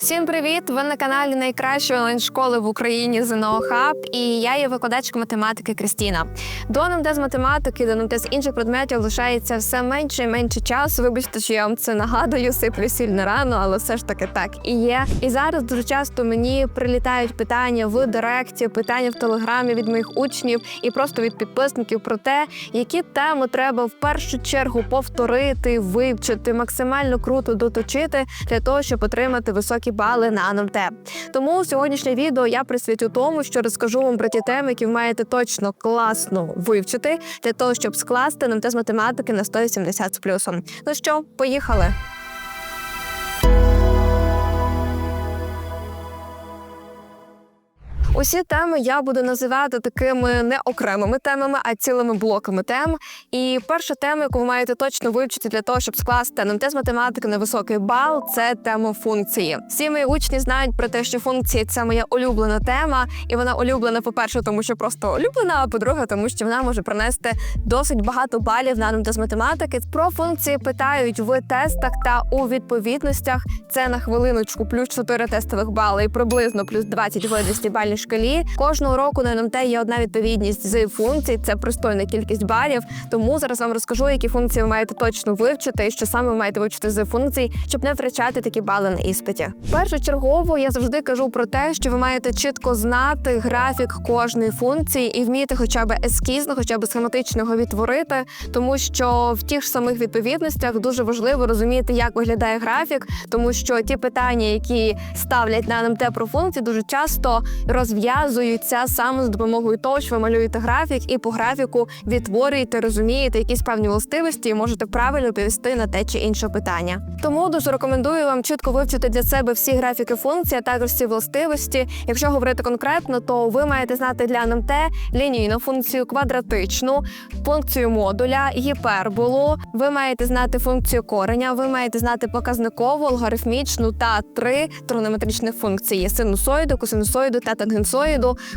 Всім привіт! Ви на каналі найкращої онлайн-школи в Україні ЗНО Хаб і я є викладачка математики Крістіна. До НМТ з математики, до НМТ з інших предметів лишається все менше і менше часу. Вибачте, що я вам це нагадую, сиплю сильно рано, але все ж таки так і є. І зараз дуже часто мені прилітають питання в директі, питання в телеграмі від моїх учнів і просто від підписників про те, які теми треба в першу чергу повторити, вивчити, максимально круто доточити для того, щоб отримати високі бали на НМТ. Тому сьогоднішнє відео я присвятю тому, що розкажу вам про ті теми, які ви маєте точно класно вивчити для того, щоб скласти НМТ з математики на 180 з плюсом. Ну що, поїхали. Усі теми я буду називати такими не окремими темами, а цілими блоками тем. І перша тема, яку ви маєте точно вивчити для того, щоб скласти НМТ з математики на високий бал, це тема функції. Всі мої учні знають про те, що функції це моя улюблена тема, і вона улюблена, по-перше, тому що просто улюблена, а по-друге, тому що вона може принести досить багато балів на НМТ з математики. Про функції питають в тестах та у відповідностях. Це на хвилиночку плюс 4 тестових бали і приблизно плюс 20 в 200 бальній шкалі. Кожного року на НМТ є одна відповідність з функцій. Це пристойна кількість балів. Тому зараз вам розкажу, які функції ви маєте точно вивчити, і що саме ви маєте вивчити з функцій, щоб не втрачати такі бали на іспиті. Першочергово я завжди кажу про те, що ви маєте чітко знати графік кожної функції і вміти, хоча б ескізно, хоча б схематично його відтворити, тому що в тих самих відповідностях дуже важливо розуміти, як виглядає графік, тому що ті питання, які ставлять на НМТ про функції, дуже часто розв'язуються саме з допомогою того, що ви малюєте графік, і по графіку відтворюєте, розумієте якісь певні властивості, і можете правильно повісти на те чи інше питання. Тому дуже рекомендую вам чітко вивчити для себе всі графіки функцій, а також всі властивості. Якщо говорити конкретно, то ви маєте знати для НМТ лінійну функцію квадратичну, функцію модуля, гіперболу. Ви маєте знати функцію кореня, ви маєте знати показникову, алгоритмічну та три тронометричних функції: синусоїду, косинусоїду та тангенсоїду.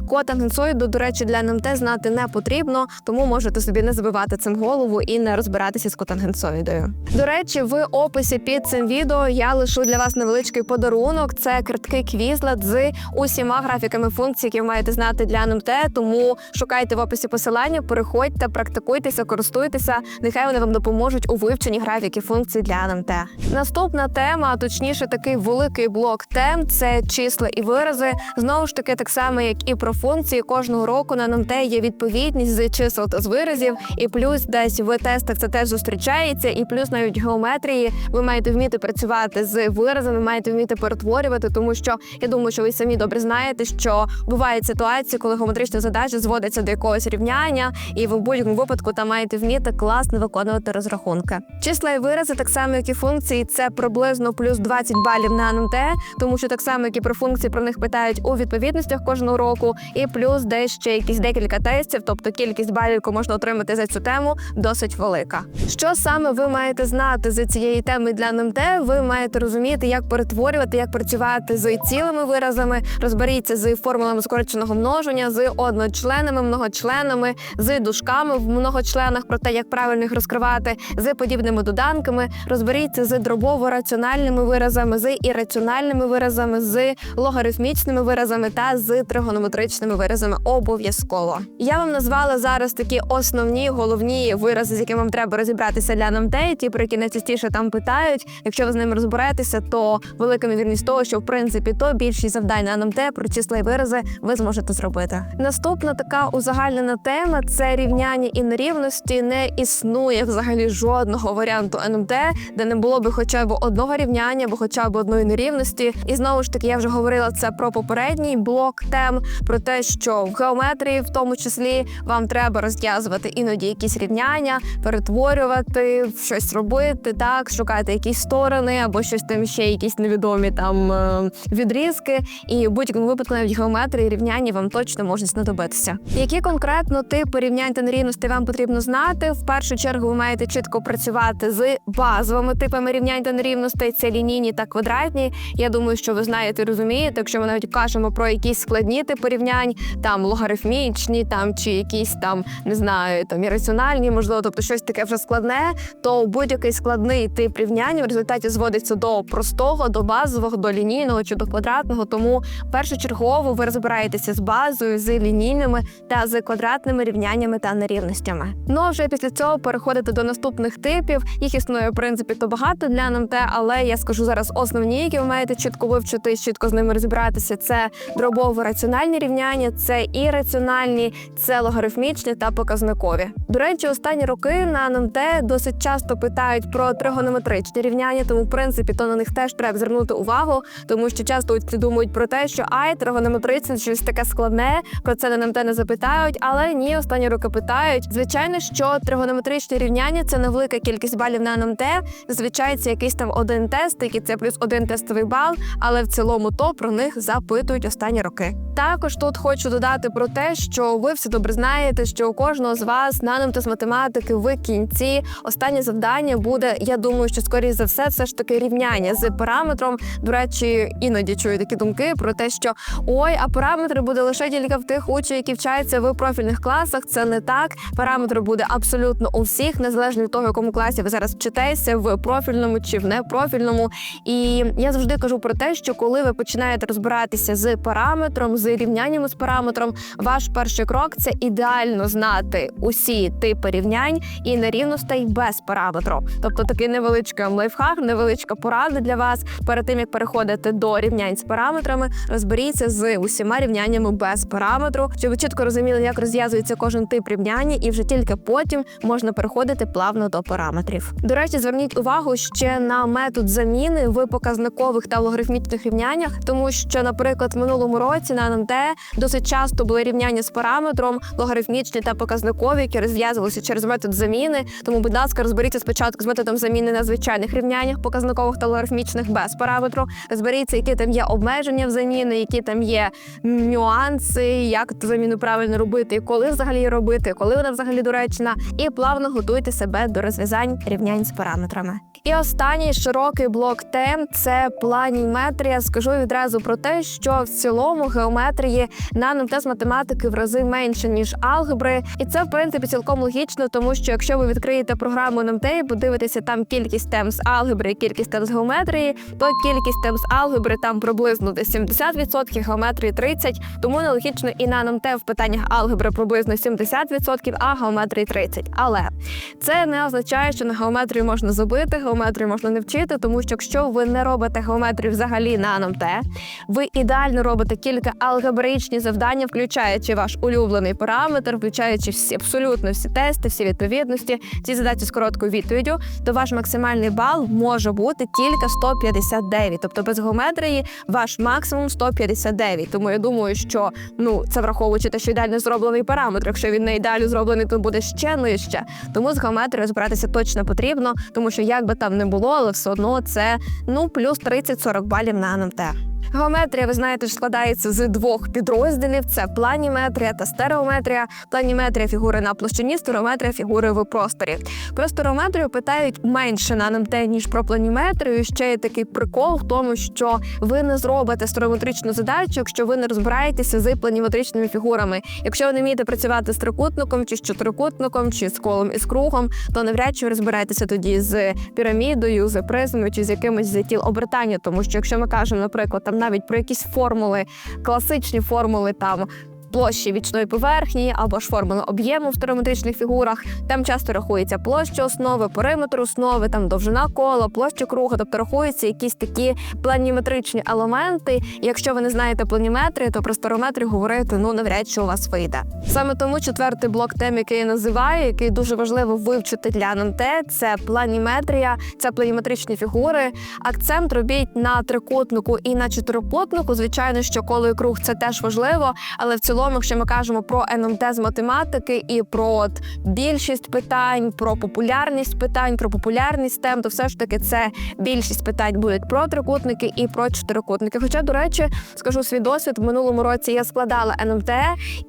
Код тангенсоїду, до речі, для НМТ знати не потрібно, тому можете собі не забивати цим голову і не розбиратися з котангенсоїдою. До речі, в описі під цим відео я лишу для вас невеличкий подарунок. Це картки квізлет з усіма графіками функцій, які ви маєте знати для НМТ. Тому шукайте в описі посилання, переходьте, практикуйтеся, користуйтеся. Нехай вони вам допоможуть у вивченні графіків функцій для НМТ. Наступна тема, точніше, такий великий блок тем це числа і вирази. Знову ж таки, так само, як і про функції, кожного року на НМТ є відповідність з чисел та з виразів, і плюс десь в тестах це теж зустрічається, і плюс навіть геометрії ви маєте вміти працювати з виразами, маєте вміти перетворювати, тому що я думаю, що ви самі добре знаєте, що бувають ситуації, коли геометрична задача зводиться до якогось рівняння, і ви в будь-якому випадку там маєте вміти класно виконувати розрахунки. Числа і вирази, так само як і функції, це приблизно плюс 20 балів на НМТ, тому що так само, як і про функції, про них питають у відповідностях кожного року, і плюс десь ще якісь декілька тестів, тобто кількість балів, яку можна отримати за цю тему, досить велика. Що саме ви маєте знати з цієї теми для НМТ? Ви маєте розуміти, як перетворювати, як працювати з цілими виразами, розберіться з формулами скороченого множення, з одночленами, многочленами, з дужками в многочленах, про те, як правильно їх розкривати, з подібними доданками. Розберіться з дробово-раціональними виразами, з ірраціональними виразами, з логарифмічними виразами та з тригонометричними виразами. Обов'язково я вам назвала зараз такі основні головні вирази, з якими вам треба розібратися для НМТ, ті, про які найчастіше там питають. Якщо ви з ними розберетеся, то велика ймовірність того, що в принципі то більшість завдань на НМТ про числа і вирази ви зможете зробити. Наступна така узагальнена тема це рівняння і нерівності. Не існує взагалі жодного варіанту НМТ, де не було би хоча б одного рівняння, або хоча б одної нерівності. І знову ж таки, я вже говорила це про попередній блок тем, про те, що в геометрії, в тому числі, вам треба розв'язувати іноді якісь рівняння, перетворювати, щось робити, так шукати якісь сторони або щось там ще якісь невідомі там е, відрізки. І в будь-якому випадку навіть геометрії рівняння вам точно можуть знадобитися. Які конкретно типи рівнянь та нерівностей вам потрібно знати? В першу чергу ви маєте чітко працювати з базовими типами рівнянь та нерівностей. Це лінійні та квадратні. Я думаю, що ви знаєте, розумієте. Якщо ми навіть кажемо про якісь складні типи рівнянь, там логарифмічні, там чи якісь там не знаю, там ірраціональні, можливо, тобто щось таке вже складне, то будь-який складний тип рівнянь в результаті зводиться до простого, до базового, до лінійного чи до квадратного. Тому першочергово ви розбираєтеся з базою, з лінійними та з квадратними рівняннями та нерівностями. Ну а вже після цього переходити до наступних типів. Їх існує в принципі то багато для НМТ, але я скажу зараз основні, які ви маєте чітко вивчити, чітко з ними розібратися. Це раціональні рівняння, це ірраціональні, це логарифмічні та показникові. До речі, останні роки на НМТ досить часто питають про тригонометричні рівняння, тому в принципі то на них теж треба звернути увагу, тому що часто ці думають про те, що ай, тригонометричне щось таке складне, про це на НМТ не запитають, але ні, останні роки питають. Звичайно, що тригонометричні рівняння це невелика кількість балів на НМТ. Зазвичай це якийсь там один тест, який це плюс один тестовий бал, але в цілому то про них запитують останні роки. Також тут хочу додати про те, що ви всі добре знаєте, що у кожного з вас на НМТ з математики в кінці останнє завдання буде. Я думаю, що скоріше за все, все ж таки рівняння з параметром. До речі, іноді чую такі думки про те, що ой, а параметри буде лише тільки в тих учнів, які вчаться в профільних класах. Це не так. Параметри буде абсолютно у всіх, незалежно від того, в якому класі ви зараз вчитеся, в профільному чи в непрофільному. І я завжди кажу про те, що коли ви починаєте розбиратися з параметром, з рівняннями з параметром, ваш перший крок це ідеально знати усі типи рівнянь і нерівностей без параметру. Тобто такий невеличкий лайфхак, невеличка порада для вас перед тим як переходити до рівнянь з параметрами. Розберіться з усіма рівняннями без параметру, щоб ви чітко розуміли, як розв'язується кожен тип рівняння, і вже тільки потім можна переходити плавно до параметрів. До речі, зверніть увагу ще на метод заміни в показникових та логарифмічних рівняннях, тому що, наприклад, в минулому на НМТ досить часто були рівняння з параметром, логарифмічні та показникові, які розв'язувалися через метод заміни. Тому, будь ласка, розберіться спочатку з методом заміни на звичайних рівняннях показникових та логарифмічних без параметру. Розберіться, які там є обмеження в заміни, які там є нюанси, як ту заміну правильно робити, коли взагалі її робити, коли вона взагалі доречна, і плавно готуйте себе до розв'язань рівнянь з параметрами. І останній широкий блок тем це планіметрія. Скажу відразу про те, що в цілому геометрії на НМТ з математики в рази менше ніж алгебри, і це в принципі цілком логічно, тому що якщо ви відкриєте програму НМТ подивитеся там кількість тем з алгебри, і кількість тем з геометрії, то кількість тем з алгебри там приблизно десь 70%, геометрії 30%, тому нелогічно і на НМТ в питаннях алгебри приблизно 70%, а геометрії 30%. Але це не означає, що на геометрію можна забити, геометрію можна не вчити, тому що якщо ви не робите геометрію взагалі на НМТ, ви ідеально робите кілька алгебраїчні завдання, включаючи ваш улюблений параметр, включаючи всі абсолютно всі тести, всі відповідності, ці задачі з короткою відповіддю, то ваш максимальний бал може бути тільки 159. Тобто без геометрії ваш максимум 159. Тому я думаю, що ну це враховуючи те, що ідеально зроблений параметр. Якщо він не ідеально зроблений, то буде ще нижче. Тому з геометрією розбиратися точно потрібно, тому що як би там не було, але все одно це ну плюс 30-40 балів на НМТ. Геометрія, ви знаєте, ж складається з двох підрозділів: це планіметрія та стереометрія. Планіметрія фігури на площині, стереометрія фігури в просторі. Про стереометрію питають менше на НМТ, ніж про планіметрію. Ще є такий прикол в тому, що ви не зробите стереометричну задачу, якщо ви не розбираєтеся з планіметричними фігурами. Якщо ви не вмієте працювати з трикутником, чи з чотирикутником, чи з колом і з кругом, то навряд чи розбираєтеся тоді з пірамідою, з призмою, чи з якимось з тіл обертання. Тому що якщо ми кажемо, наприклад, там навіть про якісь формули, класичні формули там. Площі вічної поверхні або ж формули об'єму в теоретичних фігурах. Там часто рахується площа основи, периметр основи, там довжина кола, площа круга, тобто рахуються якісь такі планіметричні елементи. Якщо ви не знаєте планіметрії, то про стерометрію говорити ну навряд чи у вас вийде. Саме тому четвертий блок тем, який я називаю, який дуже важливо вивчити для НМТ, це планіметрія, це планіметричні фігури. Акцент робіть на трикутнику і на чотирикутнику. Звичайно, що коло і круг це теж важливо, але в цілому цілому, якщо ми кажемо про НМТ з математики і про от більшість питань, про популярність питань, про популярність тем, то все ж таки це більшість питань будуть про трикутники і про чотирикутники. Хоча, до речі, скажу свій досвід, в минулому році я складала НМТ,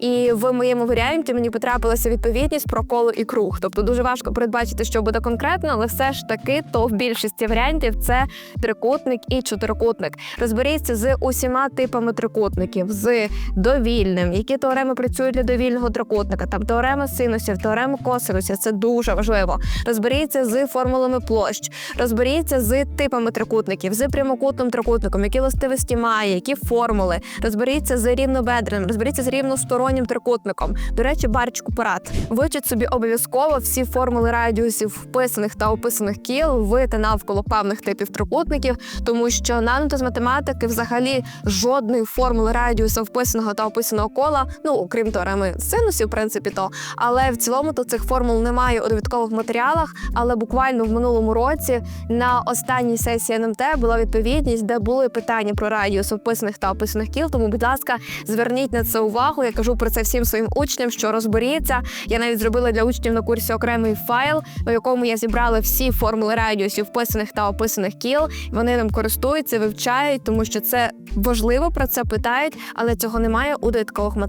і в моєму варіанті мені потрапилася відповідність про коло і круг. Тобто дуже важко передбачити, що буде конкретно, але все ж таки, то в більшості варіантів це трикутник і чотирикутник. Розберіться з усіма типами трикутників, з довільним, які теореми працюють для довільного трикутника, там теорема синусів, теорема косинусів. Це дуже важливо. Розберіться з формулами площ, розберіться з типами трикутників, з прямокутним трикутником, які властивості має, які формули. Розберіться з рівнобедреним, розберіться з рівностороннім трикутником. До речі, барчку парад. Вивчіть собі обов'язково всі формули радіусів вписаних та описаних кіл в та навколо певних типів трикутників, тому що наното з математики взагалі жодної формули радіуса вписаного та описаного кола, ну окрім теореми синусів, в принципі, то але в цілому то цих формул немає у довідкових матеріалах. Але буквально в минулому році на останній сесії НМТ була відповідність, де були питання про радіус вписаних та описаних кіл. Тому, будь ласка, зверніть на це увагу. Я кажу про це всім своїм учням, що розберіться. Я навіть зробила для учнів на курсі окремий файл, у якому я зібрала всі формули радіусів вписаних та описаних кіл. Вони ним користуються, вивчають, тому що це важливо про це питають, але цього немає у додаткових матеріалах.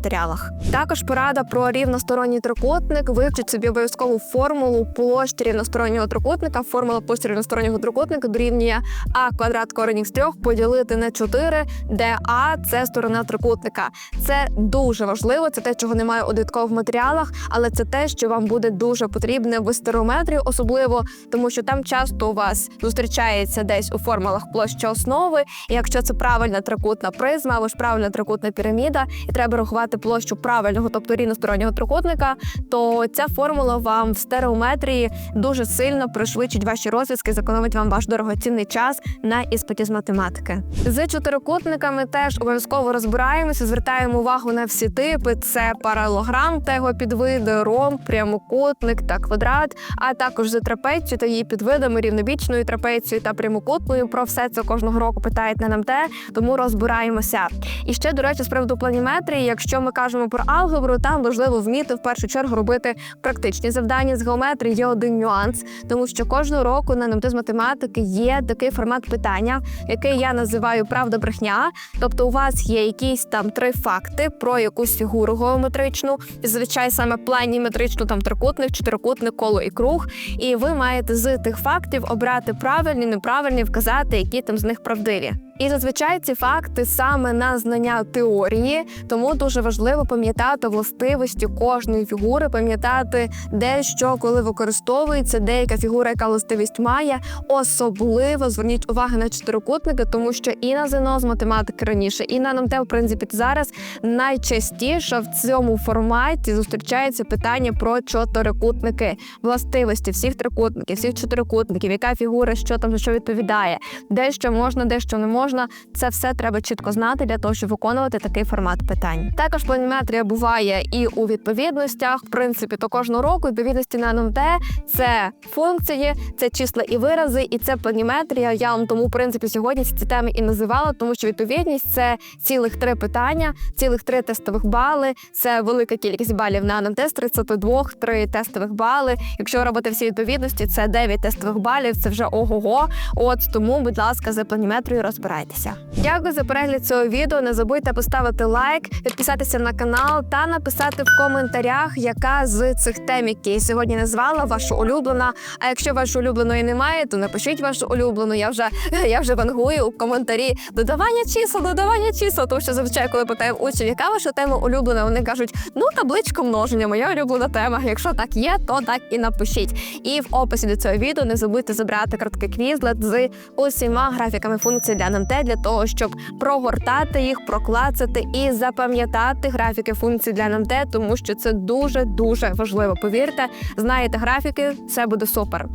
Також порада про рівносторонній трикутник. Вивчіть собі обов'язкову формулу площі рівностороннього трикутника. Формула площі рівностороннього трикутника дорівнює а квадрат коренів з трьох поділити на 4, де а це сторона трикутника. Це дуже важливо. Це те, чого немає у додаткових матеріалах, але це те, що вам буде дуже потрібне в стереометрії, особливо тому, що там часто у вас зустрічається десь у формулах площа основи. І якщо це правильна трикутна призма або ж правильна трикутна піраміда, і треба рахувати площу правильного, тобто рівностороннього трикутника, то ця формула вам в стереометрії дуже сильно пришвидшить ваші розв'язки, зекономить вам ваш дорогоцінний час на іспиті з математики. З чотирикутниками теж обов'язково розбираємося, звертаємо увагу на всі типи: це паралограм та його підвиди, ромб, прямокутник та квадрат, а також за трапецією та її підвидами рівнобічною трапецією та прямокутною. Про все це кожного року питають на НМТ, тому розбираємося. І ще до речі, з приводу планіметрії, якщо ми кажемо про алгебру, там важливо вміти в першу чергу робити практичні завдання з геометрії. Є один нюанс, тому що кожного року на НМТ з математики є такий формат питання, який я називаю правда брехня. Тобто, у вас є якісь там три факти про якусь фігуру геометричну, зазвичай саме планіметричну, там трикутник, чотирикутник, коло і круг. І ви маєте з тих фактів обрати правильні, неправильні, вказати, які там з них правдиві. І зазвичай ці факти саме на знання теорії, тому дуже важливо пам'ятати властивості кожної фігури, пам'ятати де що, коли використовується, деяка фігура, яка властивість має. Особливо зверніть увагу на чотирикутники, тому що і на ЗНО з математики раніше, і на НМТ, в принципі, зараз найчастіше в цьому форматі зустрічається питання про чотирикутники, властивості всіх трикутників, всіх чотирикутників, яка фігура, що там за що відповідає, де що можна, де що не можна можна. Це все треба чітко знати для того, щоб виконувати такий формат питань. Також планіметрія буває і у відповідностях. В принципі, то кожного року відповідності на НМТ – це функції, це числа і вирази, і це планіметрія. Я вам тому в принципі сьогодні ці теми і називала, тому що відповідність це цілих три питання, цілих три тестових бали. Це велика кількість балів на НМТ з 32, три тестових бали. Якщо робити всі відповідності, це 9 тестових балів. Це вже ого-го. От тому, будь ласка, за планіметрію розбирайте розбирайтеся. Дякую за перегляд цього відео. Не забудьте поставити лайк, підписатися на канал та написати в коментарях, яка з цих тем, які я сьогодні назвала, ваша улюблена. А якщо вашої улюбленої немає, то напишіть вашу улюблену. Я вже я вже вангую у коментарі додавання чисел, додавання чисел. Тому що зазвичай, коли питаємо учнів, яка ваша тема улюблена, вони кажуть, ну табличка множення, моя улюблена тема. Якщо так є, то так і напишіть. І в описі до цього відео не забудьте забрати короткий квізлет з усіма графіками функцій для НМТ для того, щоб прогортати їх, проклацати і запам'ятати графіки функцій для НМТ, тому що це дуже дуже важливо. Повірте, знаєте графіки, все буде супер.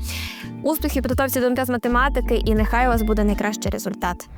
Успіхів підготовці до НМТ з математики, і нехай у вас буде найкращий результат.